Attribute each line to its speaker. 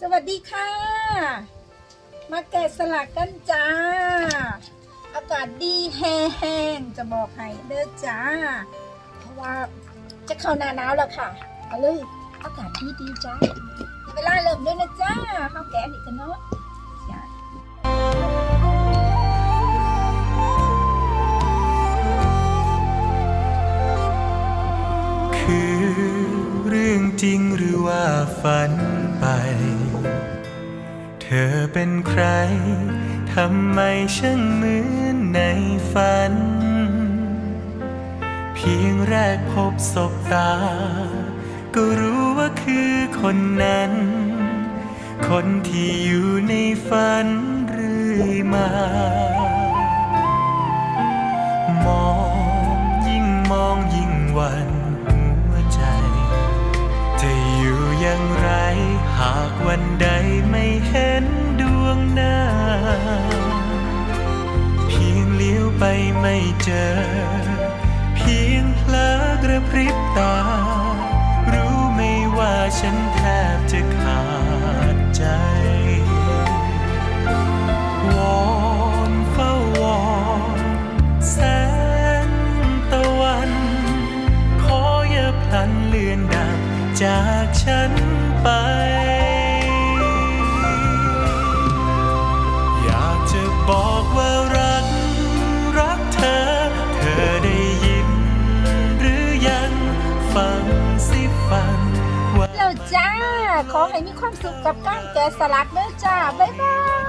Speaker 1: สวัสดีค่ะ มาแกะสลักกันจ้า อากาศดีแห้งๆจะบอกให้เด้อจ้า เพราะว่าจะเข้าหน้าหนาวแล้วค่ะก็เลยอากาศดีดีจ้าเวลาเริ่มด้วยนะจ้าข้าวแกงอีกกันเนาะ
Speaker 2: คือเรื่องจริงหรือว่าฝันไป ธอเป็นใคร ทำไมช่างเหมือนในฝัน เพียงแรกพบศบตา ก็รู้ว่าคือคนนั้น คนที่อยู่ในฝันเรื่อยมา มองยิ่งมองยิ่งหวันหัวใจ จะอยู่อย่างไรหากวันใด เพียงเลี้ยวไปไม่เจอ เพียงเพลอกระพริบตา รู้ไม่ว่าฉันแทบจะขาดใจ วอนเฝ้าวอนแสงตะวัน ขออย่าพลันเลือนดับจากฉันไป ฟังสิฟังว่า
Speaker 1: แล้วจ้า ขอให้มีความสุขกับการแกะสลักเด้อจ้า บ๊ายบาย